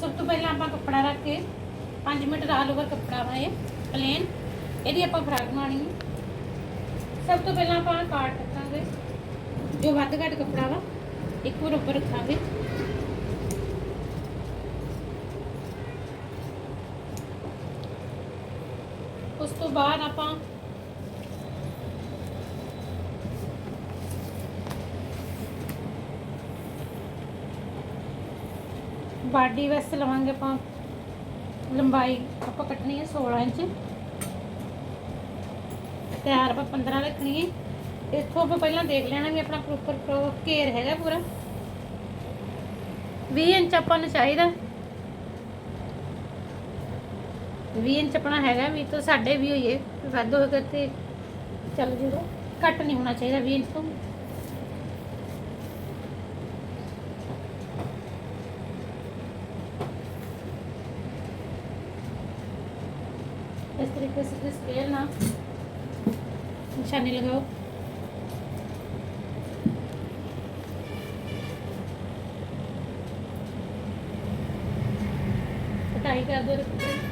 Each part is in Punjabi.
ਸਭ ਤੋਂ ਪਹਿਲਾਂ ਆਪਾਂ ਕੱਪੜਾ ਰੱਖ ਕੇ 5 ਮਿੰਟ ਆਲ ਓਵਰ ਕੱਪੜਾ ਵਾ ਪਲੇਨ ਇਹਦੀ ਆਪਾਂ ਫਰਾਕ ਬਣਾਉਣੀ ਸਭ ਤੋਂ ਪਹਿਲਾਂ ਆਪਾਂ ਕਾਟ ਕੱਟਾਂਗੇ ਜੋ ਵੱਧ ਘੱਟ ਕੱਪੜਾ ਵਾ, ਇੱਕ ਵਾਰ ਉੱਪਰ ਰੱਖਾਂਗੇ। ਉਸ ਤੋਂ ਬਾਅਦ ਆਪਾਂ ਬਾਡੀ ਵਾਸਤੇ ਲਵਾਂਗੇ ਆਪਾਂ ਲੰਬਾਈ, ਆਪਾਂ ਕੱਟਣੀ ਹੈ 16 ਇੰਚ। ਤਿਆਰ ਆਪਾਂ 15 ਰੱਖਣੀ ਹੈ। ਇੱਥੋਂ ਆਪਾਂ ਪਹਿਲਾਂ ਦੇਖ ਲੈਣਾ ਵੀ ਆਪਣਾ ਪ੍ਰੋਪਰ ਘੇਰ ਹੈਗਾ ਪੂਰਾ। 20 ਇੰਚ ਆਪਾਂ ਨੂੰ ਚਾਹੀਦਾ। 20 ਇੰਚ ਆਪਣਾ ਹੈਗਾ ਵੀ ਤੋਂ ਸਾਡੇ ਵੀ ਹੋਈਏ। ਵੱਧ ਹੋਏਗਾ ਤੇ ਚੱਲ ਜੂਗਾ ਘੱਟ ਨਹੀਂ ਹੋਣਾ ਚਾਹੀਦਾ 20 ਇੰਚ ਤੋਂ। इस तरीके से स्केल ना निशानी लगाओ कटाई कर दो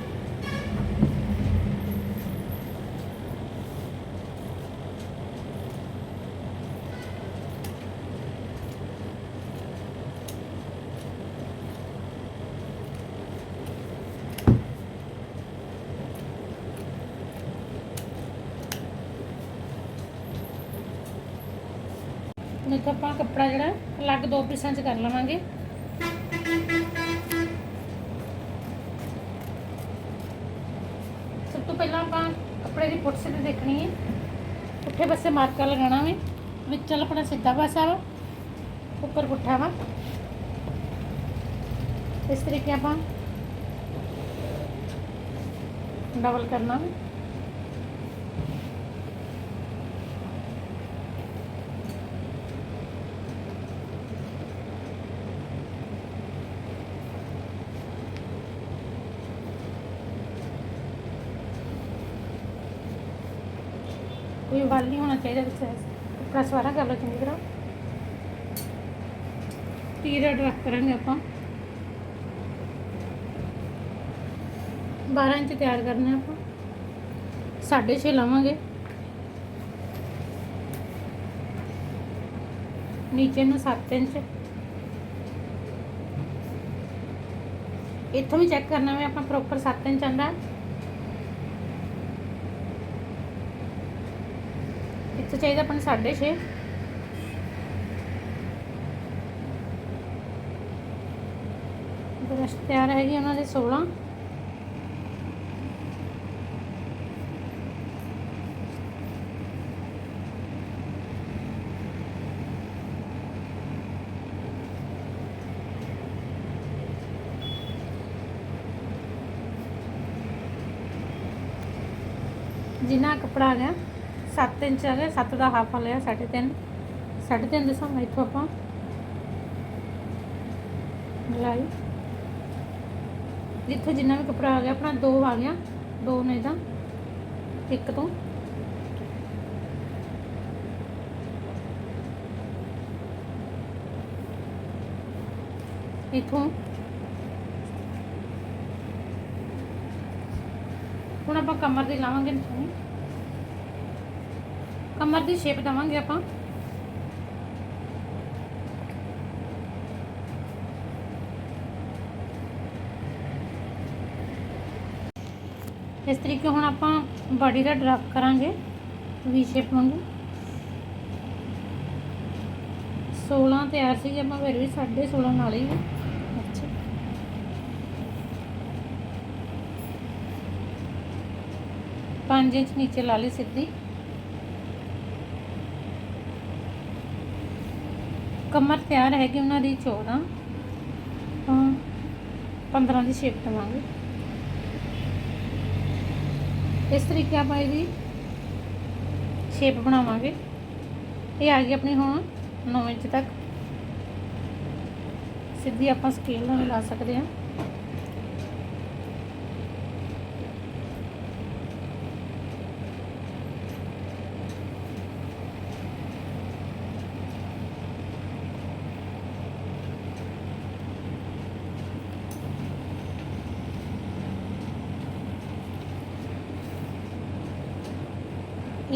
ਕੱਪੜਾ ਜਿਹੜਾ ਅਲੱਗ ਦੋ ਪੀਸਾਂ 'ਚ ਕਰ ਲਵਾਂਗੇ। ਸਭ ਤੋਂ ਪਹਿਲਾਂ ਆਪਾਂ ਕੱਪੜੇ ਦੀ ਪੁੱਠ ਸਿੱਧੀ ਦੇਖਣੀ ਹੈ। ਪੁੱਠੇ ਪਾਸੇ ਮਾਰਕਾ ਲਗਾਉਣਾ ਵੇ। ਵਿੱਚ ਆਪਣਾ ਸਿੱਧਾ ਪਾਸਾ ਵਾ, ਉੱਪਰ ਪੁੱਠਾ ਵਾ। ਇਸ ਤਰੀਕੇ ਆਪਾਂ ਡਬਲ ਕਰਨਾ ਵੇ ਕੋਈ ਵੱਲ ਵਿੱਚ ਕੱਪੜਾ ਸਵਾਰਾ ਕਰ ਲਓ ਚੰਗੀ ਤਰ੍ਹਾਂ। ਪੀਰੀਅਡ ਰੱਖ ਕਰਾਂਗੇ ਆਪਾਂ। 12 ਇੰਚ ਤਿਆਰ ਕਰਨਾ ਆਪਾਂ। 6.5 ਲਵਾਂਗੇ। ਨੀਚੇ ਨੂੰ 7 ਇੰਚ। ਇੱਥੋਂ ਵੀ ਚੈੱਕ ਕਰਨਾ ਵੀ ਆਪਾਂ ਪ੍ਰੋਪਰ 7 ਇੰਚ ਆਂਦਾ। ਇੱਥੇ ਚਾਹੀਦਾ ਆਪਾਂ 6.5 ਬਰਸ਼ ਤਿਆਰ ਹੈਗੀ ਉਹਨਾਂ ਦੇ 16 ਜਿੰਨਾ ਕੱਪੜਾ ਹੈਗਾ ਸੱਤ ਇੰਚ ਆ ਗਿਆ 7 ਦਾ ਹਾਫ ਆ ਲਿਆ 3.5 3.5 ਦੇ ਸਾਹਮਣੇ ਇੱਥੋਂ ਆਪਾਂ ਗਲਾਈ ਜਿੱਥੇ ਜਿੰਨਾ ਵੀ ਕੱਪੜਾ ਆ ਗਿਆ, ਆਪਣਾ ਦੋ ਆ ਗਿਆ। ਦੋ ਨੇ ਤਾਂ ਇੱਕ ਤੋਂ। ਇਥੋਂ। ਹੁਣ ਆਪਾਂ ਕਮਰ ਦੀ ਲਾਵਾਂਗੇ। ਨਿਸ਼ਾਨੀ ਕਮਰ ਦੀ ਸ਼ੇਪ ਦਵਾਂਗੇ ਆਪਾਂ। ਇਸ ਤਰੀਕੇ ਹੁਣ ਆਪਾਂ ਬਾਡੀ ਦਾ ਡਰਾਫਟ ਕਰਾਂਗੇ ਵੀ ਸ਼ੇਪ ਵਾਂਗੂ। 16 ਤਿਆਰ ਸੀ ਆਪਾਂ, ਫਿਰ ਵੀ 16.5 ਨਾਲ ਹੀ ਅੱਛਾ। ਪੰਜ ਇੰਚ ਨੀਚੇ ਲਾ ਲਈ ਸਿੱਧੀ। ਕਮਰ ਤਿਆਰ ਹੈਗੀ ਉਹਨਾਂ ਦੀ 14 ਤਾਂ 15 ਦੀ ਸ਼ੇਪ ਦਵਾਂਗੇ। ਇਸ ਤਰੀਕੇ ਆਪਾਂ ਇਹਦੀ ਸ਼ੇਪ ਬਣਾਵਾਂਗੇ। ਇਹ ਆ ਗਈ ਆਪਣੀ ਹੁਣ 9 ਇੰਚ ਤੱਕ। ਸਿੱਧੀ ਆਪਾਂ ਸਕੇਲ ਨਾਲ ਲਾ ਸਕਦੇ ਹਾਂ।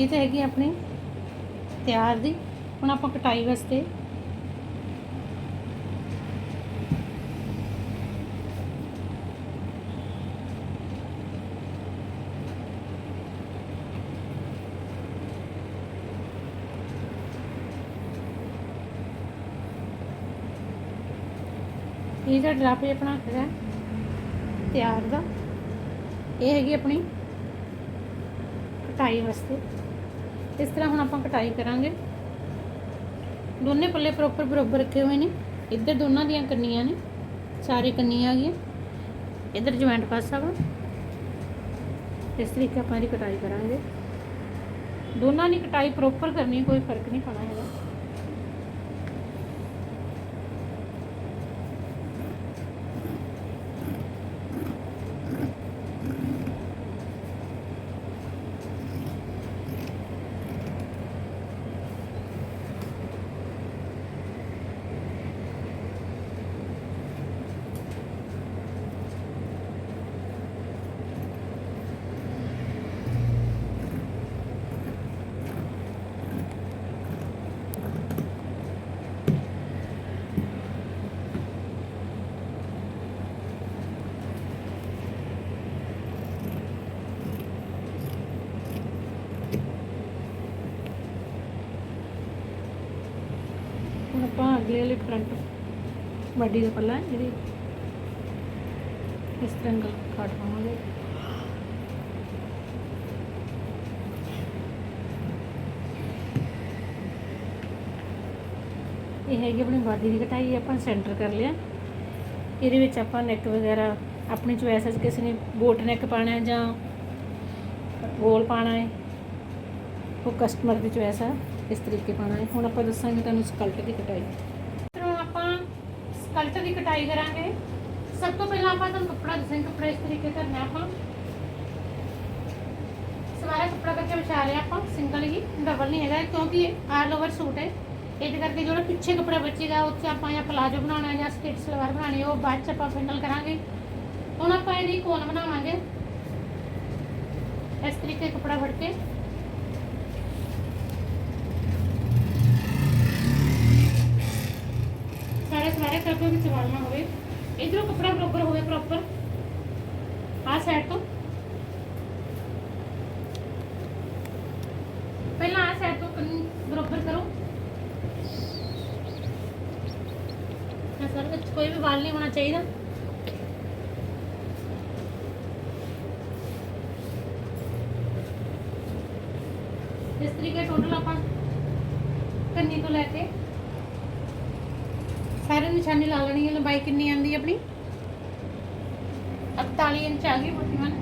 ਇਹ ਤਾਂ ਹੈਗੀ ਆਪਣੀ, ਤਿਆਰ ਦੀ, ਹੁਣ ਆਪਾਂ ਕਟਾਈ ਵਾਸਤੇ। ਇਹ ਜਿਹੜਾ ਡਰਾਪੇ ਆਪਣਾ ਹੈਗਾ, ਤਿਆਰ ਦਾ, ਇਹ ਹੈਗੀ ਆਪਣੀ ਕਟਾਈ ਵਾਸਤੇ। ਇਸ ਤਰ੍ਹਾਂ ਹੁਣ ਆਪਾਂ ਕਟਾਈ ਕਰਾਂਗੇ। ਦੋਨੇ ਪੱਲੇ ਪ੍ਰੋਪਰ ਬਰਾਬਰ ਰੱਖੇ ਹੋਏ ਨੇ। ਇੱਧਰ ਦੋਨਾਂ ਦੀਆਂ ਕੰਨੀਆਂ ਨੇ। ਸਾਰੇ ਕੰਨੀਆਂ ਆ ਗਈਆਂ। ਇੱਧਰ ਜੁਆਇੰਟ ਪਾਸਾ ਵਾ। ਇਸ ਤਰੀਕੇ ਆਪਾਂ ਇਹਦੀ ਕਟਾਈ ਕਰਾਂਗੇ। ਦੋਨਾਂ ਦੀ ਕਟਾਈ ਪ੍ਰੋਪਰ ਕਰਨੀ, ਕੋਈ ਫ਼ਰਕ ਨਹੀਂ ਪਾਣਾ ਹੈਗਾ। ਹੁਣ ਆਪਾਂ ਅਗਲੇ ਵਾਲੇ ਫਰੰਟ ਬਾਡੀ ਦਾ ਪੱਲਾ ਹੈ ਇਸ ਤਰ੍ਹਾਂ ਕੱਟ ਪਾਵਾਂਗੇ। ਇਹ ਹੈਗੀ ਆਪਣੀ ਬਾਡੀ ਦੀ ਕਟਾਈ, ਆਪਾਂ ਸੈਂਟਰ ਕਰ ਲਿਆ। ਇਹਦੇ ਵਿੱਚ ਆਪਾਂ ਨੈਕ ਵਗੈਰਾ, ਆਪਣੀ ਚੋਇਸ ਹੈ ਕਿਸੇ ਨੇ ਬੋਟ ਨੈਕ ਪਾਣਾ ਹੈ ਜਾਂ ਗੋਲ ਪਾਣਾ ਹੈ, ਉਹ ਕਸਟਮਰ ਦੀ ਚੋਇਸ ਹੈ ਇਸ ਤਰੀਕੇ ਪਾਣਾ ਹੈ। ਹੁਣ ਆਪਾਂ ਦੱਸਾਂਗੇ ਤੁਹਾਨੂੰ ਸਕਲਟ ਦੀ ਕਟਾਈ। ਫਿਰ ਆਪਾਂ ਸਕਲਟ ਦੀ ਕਟਾਈ ਕਰਾਂਗੇ। ਸਭ ਤੋਂ ਪਹਿਲਾਂ ਆਪਾਂ ਤੁਹਾਨੂੰ ਕੱਪੜਾ ਦੱਸਾਂਗੇ, ਕੱਪੜਾ ਇਸ ਤਰੀਕੇ ਕਰਨਾ ਆਪਾਂ। ਸਵਾਰਾ ਕੱਪੜਾ ਕਰਕੇ ਵਿਛਾ ਲਿਆ ਆਪਾਂ, ਸਿੰਗਲ ਹੀ ਡਬਲ ਨਹੀਂ ਹੈਗਾ, ਕਿਉਂਕਿ ਆਲ ਓਵਰ ਸੂਟ ਹੈ। ਇਹਦੇ ਕਰਕੇ ਜਿਹੜਾ ਪਿੱਛੇ ਕੱਪੜਾ ਬਚੇਗਾ, ਉਹ ਆਪਾਂ ਜਾਂ ਪਲਾਜੋ ਬਣਾਉਣਾ ਜਾਂ ਸਕਿਟ ਸਲਵਾਰ ਬਣਾਉਣੀ, ਉਹ ਬਾਅਦ ਚ ਆਪਾਂ ਫਾਈਨਲ ਕਰਾਂਗੇ। ਹੁਣ ਆਪਾਂ ਇਹਦੀ ਕੋਨ ਬਣਾਵਾਂਗੇ। ਇਸ ਤਰੀਕੇ ਕੱਪੜਾ ਫੜ ਕੇ। ਸਾਰੇ ਸਾਰੇ ਕਰਕੇ ਵਿੱਚ ਵਾਲਣਾ ਹੋਵੇ। ਇਧਰੋਂ ਕੱਪੜਾ ਬਰਾਬਰ ਹੋਵੇ ਪ੍ਰੋਪਰ ਆਹ ਸਾਈਡ ਤੋਂ। ਪਹਿਲਾਂ ਆਹ ਸਾਈਡ ਤੋਂ ਬਰਾਬਰ ਕਰੋ। ਸਰ ਵਿੱਚ ਕੋਈ ਵੀ ਵਾਲ ਨਹੀਂ ਹੋਣਾ ਚਾਹੀਦਾ ਇਸ ਤਰੀਕੇ ਟੋਟਲ ਆਪਾਂ ਕੰਨੀ ਤੋਂ ਲੈ ਕੇ ਸਾਰੇ ਨਿਸ਼ਾਨੀ ਲਾ ਲੈਣੀ ਹੈ, ਲੰਬਾਈ ਕਿੰਨੀ ਆਂਦੀ ਆਪਣੀ? 48 ਇੰਚ ਆ ਗਈ 41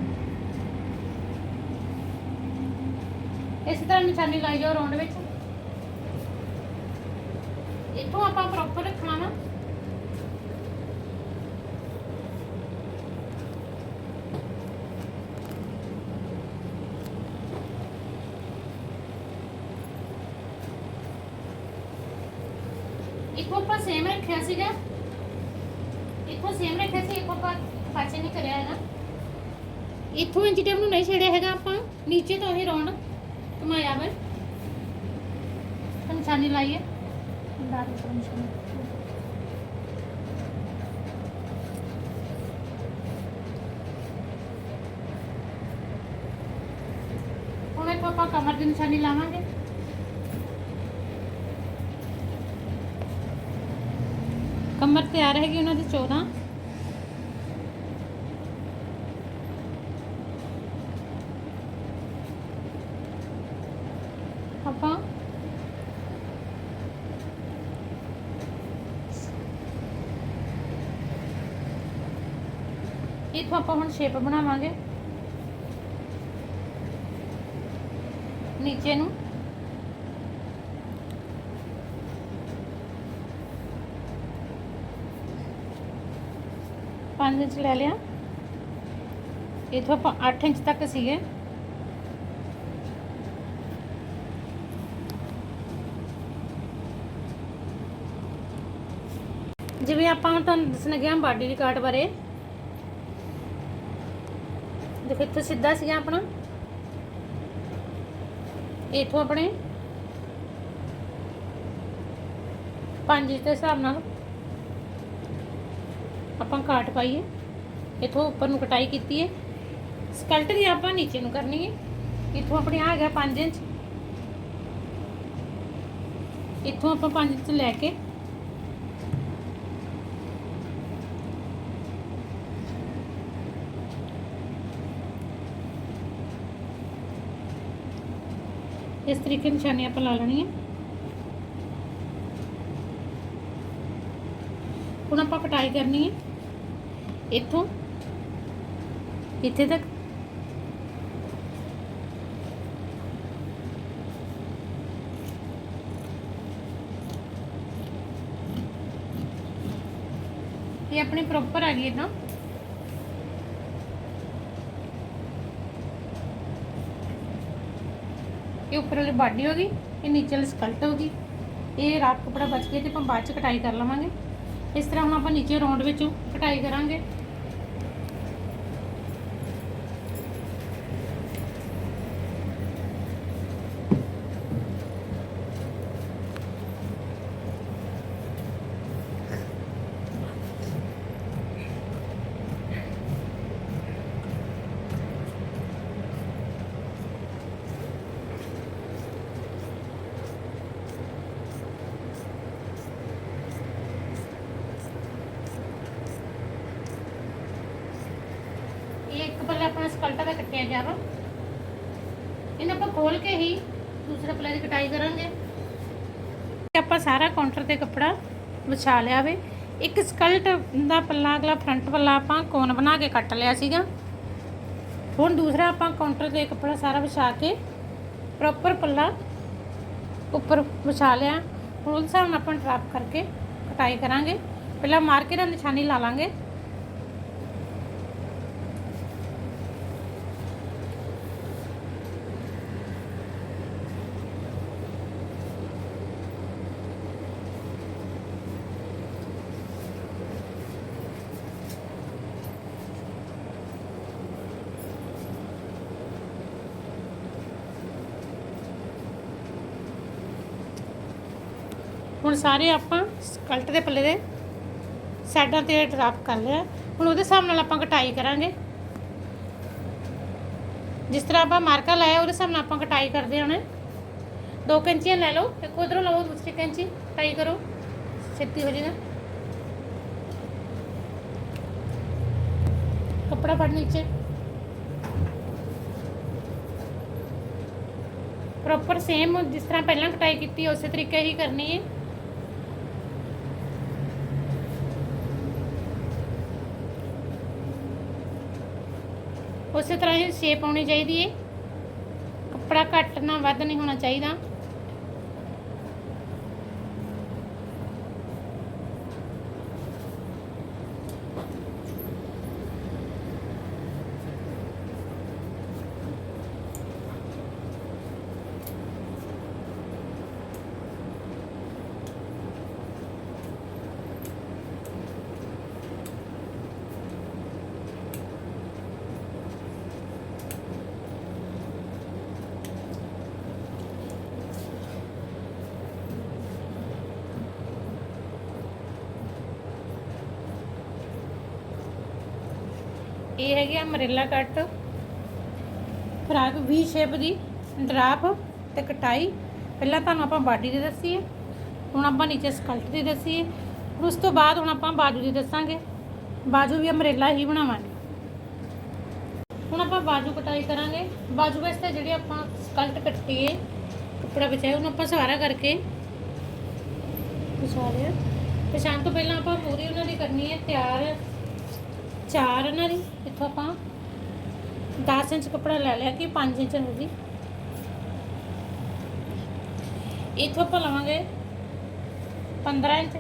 ਇਸ ਤਰ੍ਹਾਂ ਨਿਸ਼ਾਨੀ ਲਾਈ ਜਾਓ ਰੌਂਡ ਵਿੱਚ। ਇੱਥੋਂ ਆਪਾਂ ਪ੍ਰੋਪਰ ਰੱਖਣਾ ਵਾ। ਇੱਥੋਂ ਆਪਾਂ ਸੇਮ ਰੱਖਿਆ ਸੀਗਾ। ਇੱਥੋਂ ਸੇਮ ਰੱਖਿਆ ਸੀ ਇੱਥੋਂ ਆਪਾਂ ਪਾਸੇ ਨਹੀਂ ਕਰਿਆ ਹੈਗਾ। ਇੱਥੋਂ ਇੰਚ ਟੇਪ ਨੂੰ ਨਹੀਂ ਛੇੜਿਆ ਹੈਗਾ ਆਪਾਂ ਨੀਚੇ ਤੋਂ ਹੀ ਰੌਂਡ ਘੁਮਾਇਆ ਵਾ। ਤਾਂ ਨਿਸ਼ਾਨੀ ਲਾਈਏ ਲਾ ਦੇ ਤਾਂ ਨਿਸ਼ਾਨੀ ਆਪਾਂ ਕਮਰ ਦੀ ਨਿਸ਼ਾਨੀ ਲਾਵਾਂਗੇ। ਕਮਰ ਤਿਆਰ ਹੈਗੀ ਉਹਨਾਂ ਦੀ 14 ਆਪਾਂ ਇਥੋਂ ਆਪਾਂ ਹੁਣ ਸ਼ੇਪ ਬਣਾਵਾਂਗੇ। ਨੀਚੇ ਨੂੰ। ਪੰਜ ਇੰਚ ਲੈ ਲਿਆ। ਇਥੋਂ ਆਪਾਂ 8 ਇੰਚ ਤੱਕ ਸੀਗੇ। ਜਿਵੇਂ ਆਪਾਂ ਹੁਣ ਤੁਹਾਨੂੰ ਦੱਸਣ ਗਿਆ ਬਾਡੀ ਦੀ ਕਾਟ ਬਾਰੇ। ਦੇਖੋ, ਇੱਥੇ ਸਿੱਧਾ ਸੀਗਾ ਆਪਣਾ। ਇਥੋਂ ਆਪਣੇ ਪੰਜ ਇੰਚ ਦੇ ਹਿਸਾਬ ਨਾਲ ਆਪਾਂ ਕਾਟ ਪਾਈਏ, ਇਥੋਂ ਉੱਪਰ ਨੂੰ ਕਟਾਈ ਕੀਤੀ ਹੈ ਸਕਲਟ ਦੀ ਆਪਾਂ ਨੀਚੇ ਨੂੰ ਕਰਨੀ ਹੈ ਇਥੋਂ ਆਪਣੇ ਆ ਹੈਗਾ 5 ਇੰਚ। ਇਥੋਂ ਆਪਾਂ 5 ਇੰਚ ਲੈ ਕੇ ਇਸ ਤਰੀਕੇ ਨਿਸ਼ਾਨੀ ਆਪਾਂ ਲਾ ਲੈਣੀ ਹੈ ਹੁਣ ਆਪਾਂ ਕਟਾਈ ਕਰਨੀ ਹੈ ਇੱਥੋਂ? ਇੱਥੇ ਤੱਕ? ਇਹ ਆਪਣੀ ਪ੍ਰੋਪਰ ਆ ਗਈ ਇਦਾਂ ਇਹ ਉੱਪਰ ਵਾਲੀ ਬਾਡੀ ਹੋ ਗਈ, ਇਹ ਨੀਚੇ ਵਾਲੀ ਸਕਲਟ ਹੋ ਗਈ। ਇਹ ਰਾਤ ਕਪੜਾ ਬਚ ਗਿਆ ਤੇ ਆਪਾਂ ਬਾਅਦ ਚ ਕਟਾਈ ਕਰ ਲਵਾਂਗੇ। ਇਸ ਤਰ੍ਹਾਂ ਹੁਣ ਆਪਾਂ ਨੀਚੇ ਰੌਂਡ ਵਿੱਚੋਂ ਕਟਾਈ ਕਰਾਂਗੇ ਇਹ ਇੱਕ ਪੱਲੇ ਆਪਣਾ ਸਕਲਟਾ ਦਾ ਕੱਟਿਆ ਜਾਵਾ ਆਪਾਂ ਖੋਲ ਕੇ ਹੀ ਦੂਸਰੇ ਪੱਲੇ ਦੀ ਕਟਾਈ ਕਰਾਂਗੇ। ਆਪਾਂ ਸਾਰਾ ਕਾਊਂਟਰ ਤੇ ਕੱਪੜਾ ਵਿਛਾ ਲਿਆ ਵੇ। ਇੱਕ ਸਕਲਟ ਦਾ ਪੱਲਾ, ਅਗਲਾ ਫਰੰਟ ਪੱਲਾ ਆਪਾਂ ਕੋਨ ਬਣਾ ਕੇ ਕੱਟ ਲਿਆ ਸੀਗਾ। ਹੁਣ ਦੂਸਰਾ ਆਪਾਂ ਕਾਊਂਟਰ ਤੇ ਕੱਪੜਾ ਸਾਰਾ ਵਿਛਾ ਕੇ ਪ੍ਰੋਪਰ ਪੱਲਾ ਉੱਪਰ ਵਿਛਾ ਲਿਆ। ਹੁਣ ਉਸ ਹਿਸਾਬ ਨਾਲ ਆਪਾਂ ਡਰਾਪ ਕਰਕੇ ਕਟਾਈ ਕਰਾਂਗੇ। ਪਹਿਲਾਂ ਮਾਰਕੇ ਦਾ ਨਿਸ਼ਾਨੀ ਲਾ ਲਾਂਗੇ। ਸਾਰੇ ਆਪਾਂ ਸਕਲਟ ਦੇ ਪੱਲੇ ਦੇ ਸਾਈਡਾਂ ਤੇ ਡਰਾਪ ਕਰ ਲਿਆ। ਹੁਣ ਉਹਦੇ ਹਿਸਾਬ ਨਾਲ ਆਪਾਂ ਕਟਾਈ ਕਰਾਂਗੇ। ਜਿਸ ਤਰ੍ਹਾਂ ਆਪਾਂ ਮਾਰਕਾ ਲਾਇਆ, ਉਹਦੇ ਹਿਸਾਬ ਨਾਲ ਆਪਾਂ ਕਟਾਈ ਕਰਦੇ ਹਾਂ ਦੋ ਕੈਂਚੀਆਂ ਲੈ ਲਓ, ਇੱਕ ਉਧਰੋਂ ਲਓ, ਦੂਸਰੀ ਕੈਂਚੀ। ਕਟਾਈ ਕਰੋ, ਛੇਤੀ ਹੋ ਜਾਏਗਾ। ਕੱਪੜਾ ਫੜ ਨੀਚੇ। ਪ੍ਰੋਪਰ ਸੇਮ ਜਿਸ ਤਰ੍ਹਾਂ ਪਹਿਲਾਂ ਕਟਾਈ ਕੀਤੀ, ਉਸੇ ਤਰੀਕੇ ਹੀ ਕਰਨੀ ਹੈ। ਉਸੇ ਤਰ੍ਹਾਂ ਹੀ ਸ਼ੇਪ ਆਉਣੀ ਚਾਹੀਦੀ ਹੈ ਕੱਪੜਾ ਘੱਟ ਨਾ ਵੱਧ ਨਹੀਂ ਹੋਣਾ ਚਾਹੀਦਾ। ਇਹ ਹੈਗੇ ਆ ਅਮਰੇਲਾ ਕੱਟ। ਫਰਾਕ ਵੀ ਸ਼ੇਪ ਦੀ, ਡਰਾਪ ਤੇ ਕਟਾਈ। ਪਹਿਲਾਂ ਤੁਹਾਨੂੰ ਆਪਾਂ ਬਾਡੀ ਦੀ ਦੱਸੀ ਹੈ ਹੁਣ ਆਪਾਂ ਨੀਚੇ ਸਕਲਟ ਦੀ ਦੱਸੀ ਹੈ ਉਸ ਤੋਂ ਬਾਅਦ ਹੁਣ ਆਪਾਂ ਬਾਜੂ ਦੀ ਦੱਸਾਂਗੇ। ਬਾਜੂ ਵੀ ਅਮਰੇਲਾ ਹੀ ਬਣਾਵਾਂਗੇ। ਹੁਣ ਆਪਾਂ ਬਾਜੂ ਕਟਾਈ ਕਰਾਂਗੇ। ਬਾਜੂ ਵਾਸਤੇ ਜਿਹੜੀ ਆਪਾਂ ਸਕਲਟ ਕੱਟੀ ਹੈ ਕੱਪੜਾ ਬਚਾਇਆ, ਉਹਨੂੰ ਆਪਾਂ ਸਵਾਰਾ ਕਰਕੇ ਵਿਛਾ ਲਿਆ। ਪਛਾਣ ਤੋਂ ਪਹਿਲਾਂ ਆਪਾਂ ਪੂਰੀ ਉਹਨਾਂ ਦੀ ਕਰਨੀ ਹੈ ਤਿਆਰ, ਚਾਰ ਉਹਨਾਂ ਦੀ। ਇੱਥੋਂ ਆਪਾਂ 10 ਇੰਚ ਕੱਪੜਾ ਲੈ ਲਿਆ ਕਿ 5 ਇੰਚ ਹੋਊਗੀ ਇੱਥੋਂ ਆਪਾਂ ਲਵਾਂਗੇ 15 ਇੰਚ।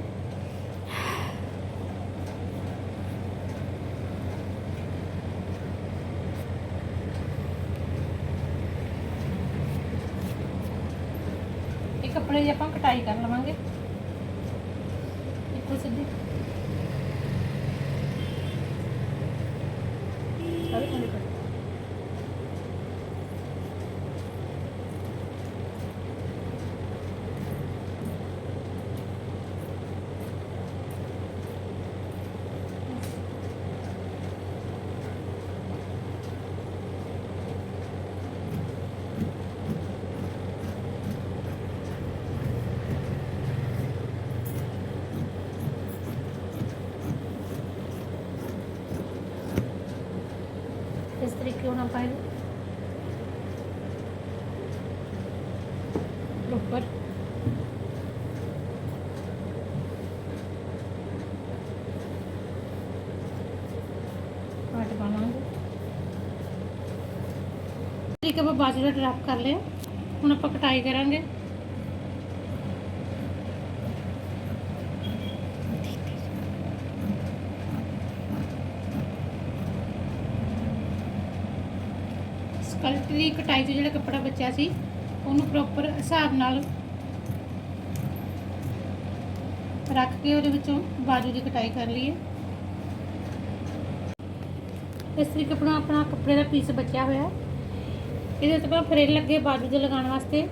ਇਹ ਕੱਪੜੇ ਦੀ ਆਪਾਂ ਕਟਾਈ ਕਰ ਲਵਾਂਗੇ ਇੱਥੋਂ ਸਿੱਧੀ ਸਾਰੇ ਖੋਲੇ ਕਰ ਤਰੀਕੇ ਆਪਾਂ ਪਾਵਾਂਗੇ। ਤਰੀਕੇ ਆਪਾਂ ਬਾਜੂ ਦਾ ਡਰਾਪ ਕਰ ਲਿਆ। ਹੁਣ ਆਪਾਂ ਕਟਾਈ ਕਰਾਂਗੇ ਸਕਲਟ ਦੀ ਕਟਾਈ ਤੋਂ ਜਿਹੜਾ ਕੱਪੜਾ ਬਚਿਆ ਸੀ, ਉਹਨੂੰ ਪ੍ਰੋਪਰ ਹਿਸਾਬ ਨਾਲ ਰੱਖ ਕੇ ਉਹਦੇ ਵਿੱਚੋਂ ਬਾਜੂ ਦੀ ਕਟਾਈ ਕਰ ਲਈਏ। ਇਸ ਤਰੀਕੇ ਆਪਣਾ ਆਪਣਾ ਕੱਪੜੇ ਦਾ ਪੀਸ ਬਚਿਆ ਹੋਇਆ। ਇਹਦੇ ਉੱਤੇ ਆਪਾਂ ਫਰੇਲ ਲੱਗੇ ਬਾਜੂ ਦੇ ਲਗਾਉਣ ਵਾਸਤੇ।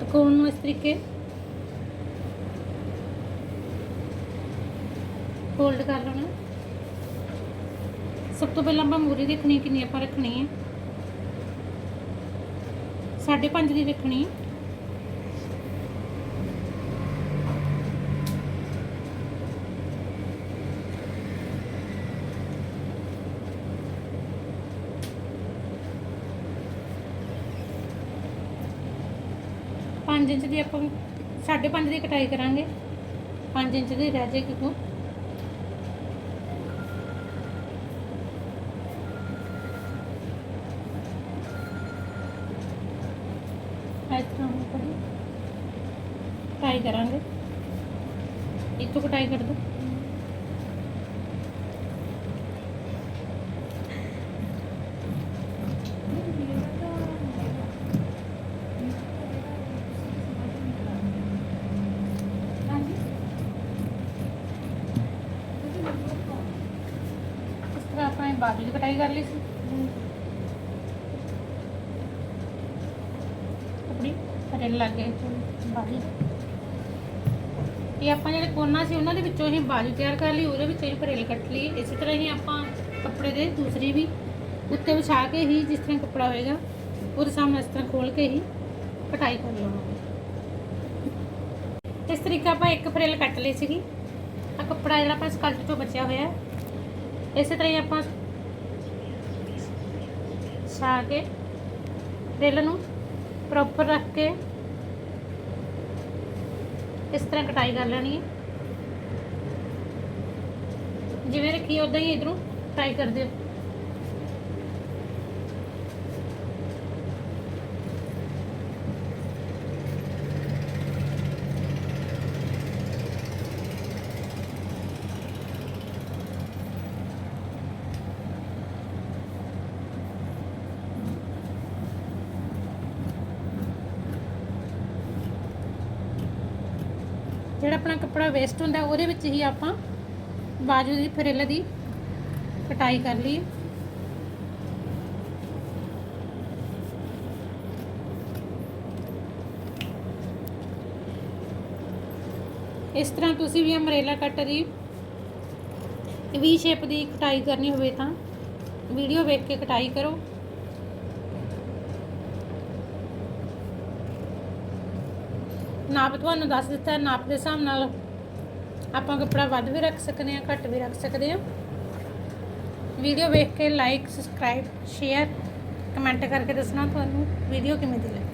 ਤਕੋਣ ਨੂੰ ਇਸ ਤਰੀਕੇ। ਫੋਲਡ ਕਰ ਲੈਣਾ। ਸਭ ਤੋਂ ਪਹਿਲਾਂ ਆਪਾਂ ਮੂਰੀ ਦੇਖਣੀ, ਕਿੰਨੀ ਆਪਾਂ ਰੱਖਣੀ ਹੈ। ਸਾਢੇ ਪੰਜ ਦੀ ਵੇਖਣੀ ਪੰਜ ਇੰਚ ਦੀ ਆਪਾਂ ਸਾਢੇ ਪੰਜ ਦੀ ਕਟਾਈ ਕਰਾਂਗੇ। 5 ਇੰਚ ਦੀ ਰਹਿ ਜਾਏਗੀ ਕੋ ਕਟਾਈ ਕਰਾਂਗੇ। ਇੱਥੋਂ ਕਟਾਈ ਕਰ ਦੋ। ਇਸ ਬਾਜੂ ਦੀ ਕਟਾਈ ਕਰ ਲਈ ਸੀ। ਆਪਣੀ ਫਰੇਲ ਲੱਗ ਗਏ। ਬਾਜੂ ਇਹ ਆਪਾਂ ਜਿਹੜੇ ਕੋਨਾ ਸੀ, ਉਹਨਾਂ ਦੇ ਵਿੱਚੋਂ ਅਸੀਂ ਬਾਜੂ ਤਿਆਰ ਕਰ ਲਈ, ਉਹਦੇ ਵਿੱਚੋਂ ਹੀ ਫਰੇਲ ਕੱਟ ਲਈ। ਇਸੇ ਤਰ੍ਹਾਂ ਹੀ ਆਪਾਂ ਕੱਪੜੇ ਦੇ ਦੂਸਰੀ ਵੀ ਉੱਤੇ ਵਿਛਾ ਕੇ ਹੀ ਜਿਸ ਤਰ੍ਹਾਂ ਕੱਪੜਾ ਹੋਏਗਾ, ਉਹਦੇ ਸਾਹਮਣੇ ਇਸ ਤਰ੍ਹਾਂ ਖੋਲ ਕੇ ਹੀ ਕਟਾਈ ਕਰ ਲਵਾਂਗੇ। ਇਸ ਤਰੀਕੇ ਆਪਾਂ ਇੱਕ ਫਰੇਲ ਕੱਟ ਲਈ ਸੀਗੀ। ਆ ਕੱਪੜਾ ਜਿਹੜਾ ਆਪਾਂ ਸਕਲਟ ਤੋਂ ਬਚਿਆ ਹੋਇਆ ਹੈ, ਇਸੇ ਤਰ੍ਹਾਂ ਹੀ ਆਪਾਂ ਛਾ ਕੇ ਫਰੇਲ ਨੂੰ ਪ੍ਰੋਪਰ ਰੱਖ ਕੇ ਇਸ ਤਰ੍ਹਾਂ ਕਟਾਈ ਕਰ ਲੈਣੀ ਹੈ। ਜਿਵੇਂ ਰੱਖੀ ਉਦਾਂ ਹੀ ਇਧਰੋਂ ਕਟਾਈ ਕਰਦੇ ਦਿਓ ਜਿਹੜਾ ਆਪਣਾ ਕੱਪੜਾ ਵੇਸਟ ਹੁੰਦਾ, ਉਹਦੇ ਵਿੱਚ ਹੀ ਆਪਾਂ ਬਾਜੂ ਦੀ ਫਰਿੱਲ ਦੀ ਕਟਾਈ ਕਰ ਲਈਏ। ਇਸ ਤਰ੍ਹਾਂ ਤੁਸੀਂ ਵੀ ਅਮਰੇਲਾ ਕੱਟ ਦੀ ਵੀ ਸ਼ੇਪ ਦੀ ਕਟਾਈ ਕਰਨੀ ਹੋਵੇ ਤਾਂ ਵੀਡੀਓ ਵੇਖ ਕੇ ਕਟਾਈ ਕਰੋ। ਨਾਪ ਤੁਹਾਨੂੰ ਦੱਸ ਦਿੱਤਾ, ਨਾਪ ਦੇ ਹਿਸਾਬ ਨਾਲ ਆਪਾਂ ਕੱਪੜਾ ਵੱਧ ਵੀ ਰੱਖ ਸਕਦੇ ਹਾਂ ਘੱਟ ਵੀ ਰੱਖ ਸਕਦੇ ਹਾਂ ਵੀਡੀਓ ਵੇਖ ਕੇ ਲਾਈਕ ਸਬਸਕ੍ਰਾਈਬ ਸ਼ੇਅਰ ਕਮੈਂਟ ਕਰਕੇ ਦੱਸਣਾ ਤੁਹਾਨੂੰ ਵੀਡੀਓ ਕਿਵੇਂ ਦੀ ਲੱਗੀ।